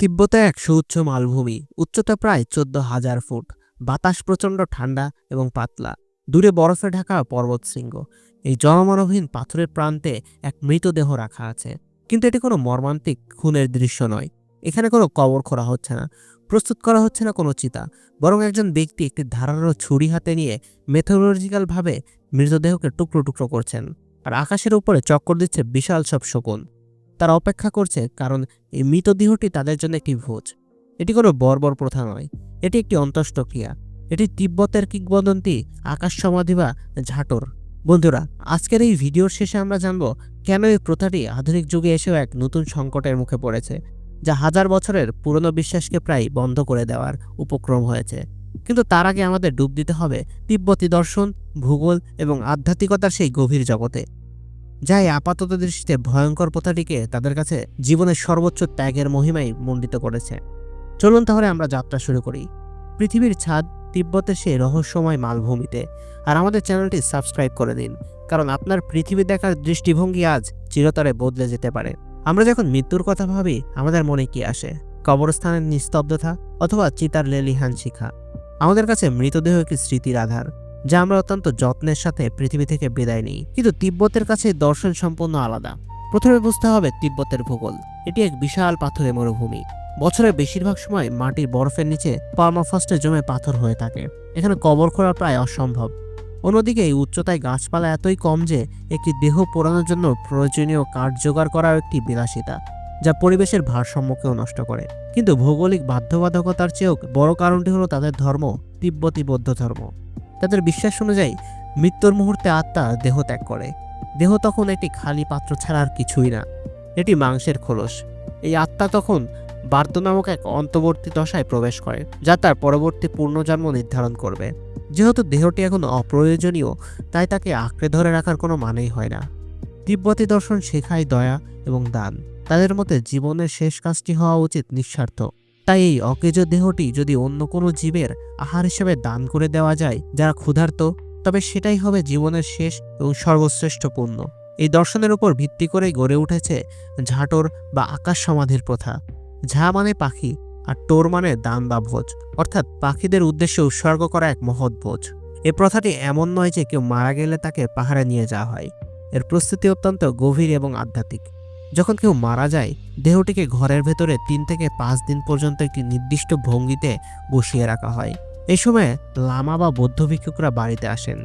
তিব্বতে এক সুউচ্চ মালভূমি, উচ্চতা প্রায় চোদ্দ হাজার ফুট। বাতাস প্রচণ্ড ঠান্ডা এবং পাতলা। দূরে বরফে ঢাকা পর্বত পর্বতশৃঙ্গ। এই জনমানবহীন পাথরের প্রান্তে এক মৃতদেহ রাখা আছে। কিন্তু এটি কোনো মর্মান্তিক খুনের দৃশ্য নয়। এখানে কোনো কবর খোঁড়া হচ্ছে না, প্রস্তুত করা হচ্ছে না কোনো চিতা। বরং একজন ব্যক্তি একটি ধারালো ছুরি হাতে নিয়ে মেথোলজিক্যালভাবে মৃতদেহকে টুকরো টুকরো করছেন। আর আকাশের উপরে চক্কর দিচ্ছে বিশাল সব শকুন। তারা অপেক্ষা করছে কারণ এই মৃতদেহটি তাদের জন্য একটি ভোজ। এটি কোনো বর্বর প্রথা নয়। এটি একটি অন্তষ্টক্রিয়া এটি তিব্বতের কিংবদন্তি আকাশ সমাধি বা ঝাটর। বন্ধুরা, আজকের এই ভিডিওর শেষে আমরা জানব কেন এই প্রথাটি আধুনিক যুগে এসেও এক নতুন সংকটের মুখে পড়েছে, যা হাজার বছরের পুরনো বিশ্বাসকে প্রায় বন্ধ করে দেওয়ার উপক্রম হয়েছে। কিন্তু তার আগে আমাদের ডুব দিতে হবে তিব্বতী দর্শন, ভূগোল এবং আধ্যাত্মিকতার সেই গভীর জগতে। যা এই আপাতত দৃষ্টিতে ভয়ঙ্কর প্রথাটিকে তাদের কাছে জীবনের সর্বোচ্চ ত্যাগের মহিমায় মণ্ডিত করেছে। চলুন তাহলে আমরা যাত্রা শুরু করি। পৃথিবীর ছাদ তিব্বতের সেই রহস্যময় মালভূমিতে। আর আমাদের চ্যানেলটি সাবস্ক্রাইব করে দিন, কারণ আপনার পৃথিবী দেখার দৃষ্টিভঙ্গি আজ চিরতরে বদলে যেতে পারে। আমরা যখন মৃত্যুর কথা ভাবি, আমাদের মনে কি আসে? কবরস্থানের নিস্তব্ধতা অথবা চিতার লেলিহান শিখা। আমাদের কাছে মৃতদেহ একটি স্মৃতির আধার। যা আমরা অত্যন্ত যত্নের সাথে পৃথিবী থেকে বিদায় নিই। কিন্তু তিব্বতের কাছে দর্শন সম্পূর্ণ আলাদা। প্রথমে বুঝতে হবে তিব্বতের ভূগোল। এটি এক বিশাল পাথরের মরুভূমি। বছরের বেশিরভাগ সময় মাটির বরফের নিচে পার্মাফাস্টে জমে পাথর হয়ে থাকে। এখানে কবর করা প্রায় অসম্ভব। অন্যদিকে এই উচ্চতায় গাছপালা এতই কম যে একটি দেহ পোড়ানোর জন্য প্রয়োজনীয় কাঠ জোগাড় করাও একটি বিলাসিতা, যা পরিবেশের ভারসাম্যকেও নষ্ট করে। কিন্তু ভৌগোলিক বাধ্যবাধকতার চেয়েও বড় কারণটি হলো তাদের ধর্ম, তিব্বতী বৌদ্ধ ধর্ম। তাদের বিশ্বাস অনুযায়ী মৃত্যুর মুহূর্তে আত্মা দেহ ত্যাগ করে। দেহ তখন একটি খালি পাত্র ছাড়া আর কিছুই না। এটি মাংসের খোলস। এই আত্মা তখন বার্দ নামক এক অন্তর্বর্তী দশায় প্রবেশ করে, যা তার পরবর্তী পূর্ণজন্ম নির্ধারণ করবে। যেহেতু দেহটি এখন অপ্রয়োজনীয়, তাই তাকে আঁকড়ে ধরে রাখার কোনো মানেই হয় না। তিব্বতী দর্শন শেখায় দয়া এবং দান। তাদের মতে জীবনের শেষ কাজটি হওয়া উচিত নিঃস্বার্থ। তাই এই অকেজ দেহটি যদি অন্য কোনো জীবের আহার হিসেবে দান করে দেওয়া যায়, যারা ক্ষুধার্ত, তবে সেটাই হবে জীবনের শেষ এবং সর্বশ্রেষ্ঠ পূর্ণ এই দর্শনের উপর ভিত্তি করেই গড়ে উঠেছে ঝাটর বা আকাশ সমাধির প্রথা। ঝা মানে পাখি, আর টোর মানে দান বা ভোজ, অর্থাৎ পাখিদের উদ্দেশ্যে উৎসর্গ করা এক মহৎ ভোজ। এ প্রথাটি এমন নয় যে কেউ মারা গেলে তাকে পাহাড়ে নিয়ে যাওয়া হয়। এর প্রস্তুতি অত্যন্ত গভীর এবং আধ্যাত্মিক। যখন কেউ মারা যায়, দেহটিকে ঘরের ভেতরে তিন থেকে পাঁচ দিন পর্যন্ত একটি নির্দিষ্ট ভঙ্গিতে বসিয়ে রাখা হয়। এই সময় লামা বা বৌদ্ধ ভিক্ষুকরা বাড়িতে আসেন।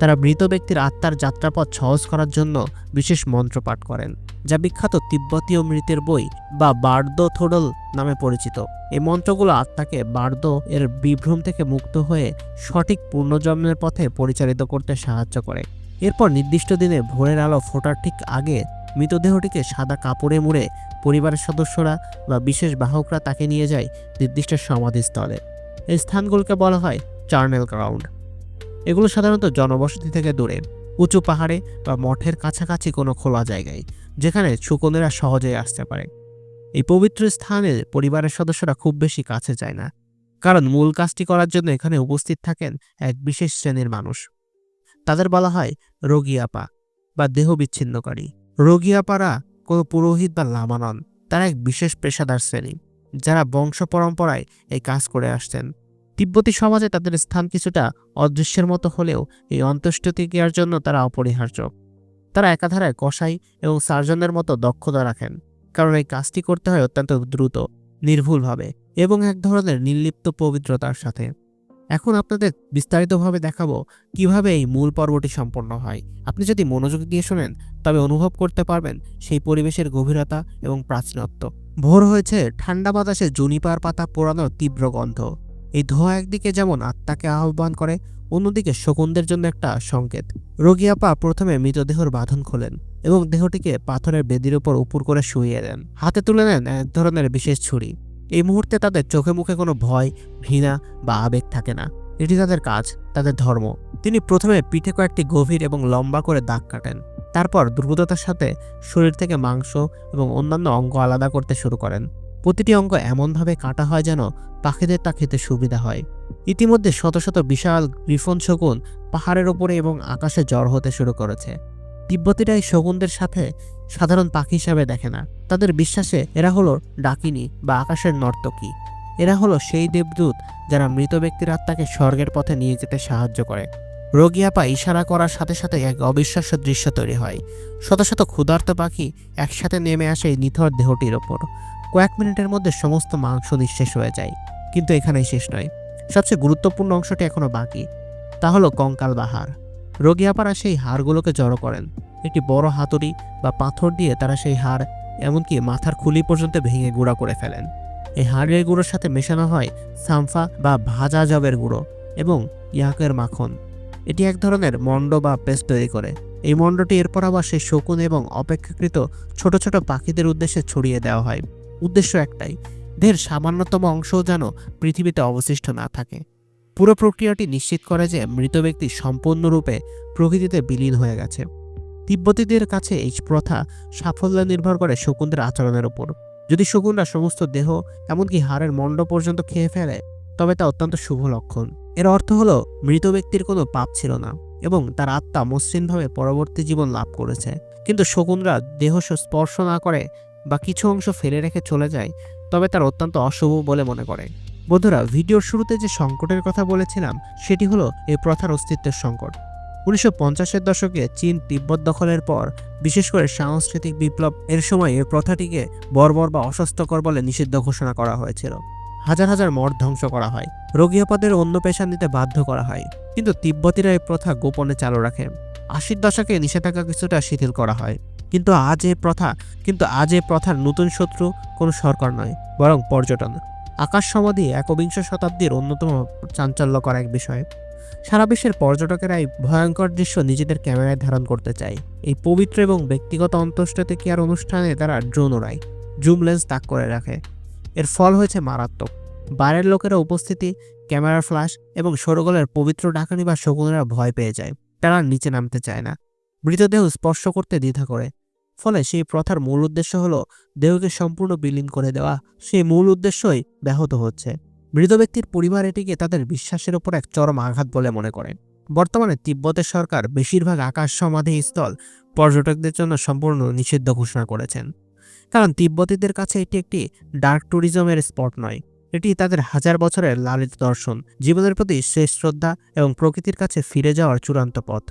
তারা মৃত ব্যক্তির আত্মার যাত্রাপথ সহজ করার জন্য বিশেষ মন্ত্র পাঠ করেন, যা বিখ্যাত তিব্বতীয় মৃতের বই বা বার্দ থোডল নামে পরিচিত। এই মন্ত্রগুলো আত্মাকে বার্দ এর বিভ্রম থেকে মুক্ত হয়ে সঠিক পূর্ণজন্মের পথে পরিচালিত করতে সাহায্য করে। এরপর নির্দিষ্ট দিনে ভোরের আলো ফোটার ঠিক আগে মৃতদেহটিকে সাদা কাপড়ে মুড়ে পরিবারের সদস্যরা বা বিশেষ বাহকরা তাকে নিয়ে যায় নির্দিষ্ট সমাধিস্থলে। এই স্থানগুলোকে বলা হয় চার্নেল গ্রাউন্ড। এগুলো সাধারণত জনবসতি থেকে দূরে, উঁচু পাহাড়ে বা মঠের কাছাকাছি কোনো খোলা জায়গায়, যেখানে শকুনেরা সহজেই আসতে পারে। এই পবিত্র স্থানে পরিবারের সদস্যরা খুব বেশি কাছে যায় না, কারণ মূল কাজটি করার জন্য এখানে উপস্থিত থাকেন এক বিশেষ শ্রেণির মানুষ। তাদের বলা হয় রোগিয়াপা বা দেহ বিচ্ছিন্নকারী রোগিয়াপারা কোনো পুরোহিত বা লামা নন তারা এক বিশেষ পেশাদার শ্রেণি, যারা বংশ পরম্পরায় এই কাজ করে আসছেন। তিব্বতী সমাজে তাদের স্থান কিছুটা অদৃশ্যের মতো হলেও এই অন্ত্যেষ্টিক্রিয়ার জন্য তারা অপরিহার্য। তারা একাধারায় কসাই এবং সার্জনের মতো দক্ষতা রাখেন, কারণ এই কাজটি করতে হয় অত্যন্ত দ্রুত, নির্ভুলভাবে এবং এক ধরনের নির্লিপ্ত পবিত্রতার সাথে। এখন আপনাদের বিস্তারিতভাবে দেখাবো কীভাবে এই মূল পর্বটি সম্পন্ন হয়। আপনি যদি মনোযোগ দিয়ে শোনেন, তবে অনুভব করতে পারবেন সেই পরিবেশের গভীরতা এবং প্রাচীনত্ব। ভোর হয়েছে, ঠান্ডা বাতাসে জুনিপার পাতা পোড়ানোর তীব্র গন্ধ। এই ধোঁয়া একদিকে যেমন আত্মাকে আহ্বান করে, অন্যদিকে শকুনদের জন্য একটা সংকেত। রোগিয়াপা প্রথমে মৃতদেহর বাঁধন খোলেন এবং দেহটিকে পাথরের বেদির উপর উপর করে শুইয়ে দেন। হাতে তুলে নেন এক ধরনের বিশেষ ছুরি। এই মুহূর্তে তাদের চোখে মুখে কোনো ভয়, ঘৃণা বা আবেগ থাকে না। এটি তাদের কাজ, তাদের ধর্ম। তিনি প্রথমে পিঠে কয়েকটি গভীর এবং লম্বা করে দাগ কাটেন। তারপর দ্রুততার সাথে শরীর থেকে মাংস এবং অন্যান্য অঙ্গ আলাদা করতে শুরু করেন। প্রতিটি অঙ্গ এমনভাবে কাটা হয় যেন পাখিদের তা খেতে সুবিধা হয়। ইতিমধ্যে শত শত বিশাল গ্রিফন শকুন পাহাড়ের ওপরে এবং আকাশে জ্বর হতে শুরু করেছে। তিব্বতীরা এই শকুনদের সাথে সাধারণ পাখি হিসাবে দেখে না। তাদের বিশ্বাসে এরা হলো ডাকিনী বা আকাশের নর্তকী। এরা হলো সেই দেবদূত যারা মৃত ব্যক্তির আত্মাকে স্বর্গের পথে নিয়ে যেতে সাহায্য করে। রোগী আপা ইশারা করার সাথে সাথে এক অবিশ্বাস্য দৃশ্য তৈরি হয়। শত শত ক্ষুধার্ত পাখি একসাথে নেমে আসে এই নিথর দেহটির ওপর। কয়েক মিনিটের মধ্যে সমস্ত মাংস নিঃশেষ হয়ে যায়। কিন্তু এখানেই শেষ নয়। সবচেয়ে গুরুত্বপূর্ণ অংশটি এখনও বাকি। তা হলো কঙ্কাল বা হাড় রোগী আপারা সেই হাড়গুলোকে জড়ো করেন। একটি বড় হাতুড়ি বা পাথর দিয়ে তারা সেই হাড়, এমনকি মাথার খুলি পর্যন্ত ভেঙে গুঁড়া করে ফেলেন। এই হাড়ের গুঁড়োর সাথে মেশানো হয় সামফা বা ভাজা জবের গুঁড়ো এবং ইয়াকের মাখন। এটি এক ধরনের মণ্ড বা পেস্ট তৈরি করে। এই মণ্ডটি এরপর আবার সেই শকুন এবং অপেক্ষাকৃত ছোট ছোট পাখিদের উদ্দেশ্যে ছড়িয়ে দেওয়া হয়। উদ্দেশ্য একটাই দেহের সামান্যতম অংশও যেন পৃথিবীতে অবশিষ্ট না থাকে। পুরো প্রক্রিয়াটি নিশ্চিত করে যে মৃত ব্যক্তি সম্পূর্ণরূপে প্রকৃতিতে বিলীন হয়ে গেছে। তিব্বতীদের কাছে এই প্রথা সাফল্য নির্ভর করে শকুনদের আচরণের উপর। যদি শকুনরা সমস্ত দেহ, এমনকি হাড়ের মণ্ড পর্যন্ত খেয়ে ফেলে, তবে তা অত্যন্ত শুভ লক্ষণ। এর অর্থ হলো, মৃত ব্যক্তির কোনো পাপ ছিল না, এবং তার আত্মা মসৃণভাবে পরবর্তী জীবন লাভ করেছে। কিন্তু শকুনরা দেহ স্পর্শ না করে বা কিছু অংশ ফেলে রেখে চলে যায়, তবে তার অত্যন্ত অশুভ বলে মনে করে। বন্ধুরা, ভিডিওর শুরুতে যে সংকটের কথা বলেছিলাম, সেটি হলো এই প্রথার অস্তিত্বের সংকট। উনিশশো পঞ্চাশের দশকে চীন তিব্বত দখলের পর, বিশেষ করে সাংস্কৃতিক বিপ্লব এর সময় এই প্রথাটিকে বর্বর বা অস্বাস্থ্যকর বলে নিষিদ্ধ ঘোষণা করা হয়েছিল। হাজার হাজার মঠ ধ্বংস করা হয় রোগীয়পদের অন্য পেশা নিতে বাধ্য করা হয়, কিন্তু তিব্বতীরা এই প্রথা গোপনে চালু রাখে। আশির দশকে নিষেধাজ্ঞা কিছুটা শিথিল করা হয়, কিন্তু আজ এ প্রথা, কিন্তু আজ এ প্রথার নতুন শত্রু কোনো সরকার নয়, বরং পর্যটন। আকাশ সমাধি একবিংশ শতাব্দীর অন্যতম চাঞ্চল্যকর এক বিষয়। সারা বিশ্বের পর্যটকেরা এই ভয়ঙ্কর দৃশ্য নিজেদের ক্যামেরায় ধারণ করতে চায়। এই পবিত্র এবং ব্যক্তিগত অন্তঃষ্ঠতে কি আর অনুষ্ঠানে তারা ড্রোন ওড়ায় জুম লেন্স তাক করে রাখে। এর ফল হয়েছে মারাত্মক। বাইরের লোকেরা উপস্থিতি, ক্যামেরার ফ্ল্যাশ এবং সরগোলের পবিত্র ডাকানি বা শকুনেরা ভয় পেয়ে যায়। তারা নিচে নামতে চায় না। মৃতদেহ স্পর্শ করতে দ্বিধা করে। ফলে সেই প্রথার মূল উদ্দেশ্য হলো দেহকে সম্পূর্ণ বিলীন করে দেওয়া। সেই মূল উদ্দেশ্যই ব্যাহত হচ্ছে। মৃত ব্যক্তির পরিবার এটিকে তাদের বিশ্বাসের ওপর এক চরম আঘাত বলে মনে করে বর্তমানে তিব্বতের সরকার বেশিরভাগ আকাশ সমাধি স্থল পর্যটকদের জন্য সম্পূর্ণ নিষিদ্ধ ঘোষণা করেছেন। কারণ তিব্বতীদের কাছে এটি একটি ডার্ক ট্যুরিজমের স্পট নয়। এটি তাদের হাজার বছরের লালিত দর্শন, জীবনের প্রতি শেষ শ্রদ্ধা এবং প্রকৃতির কাছে ফিরে যাওয়ার চূড়ান্ত পথ।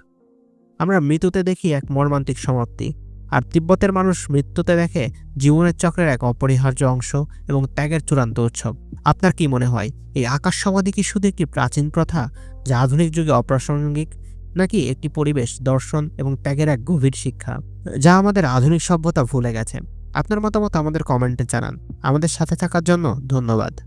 আমরা মৃত্যুতে দেখি এক মর্মান্তিক সমাপ্তি। আর তিব্বতের মানুষ মৃত্যুতে দেখে জীবনের চক্রের এক অপরিহার্য অংশ এবং ত্যাগের চূড়ান্ত উৎসব। আপনার কি মনে হয়, এই আকাশ সমাধি কি শুধু একটি প্রাচীন প্রথা, যা আধুনিক যুগে অপ্রাসঙ্গিক, নাকি একটি পরিবেশ, দর্শন এবং ত্যাগের এক গভীর শিক্ষা, যা আমাদের আধুনিক সভ্যতা ভুলে গেছে? আপনার মতামত আমাদের কমেন্টে জানান। আমাদের সাথে থাকার জন্য ধন্যবাদ।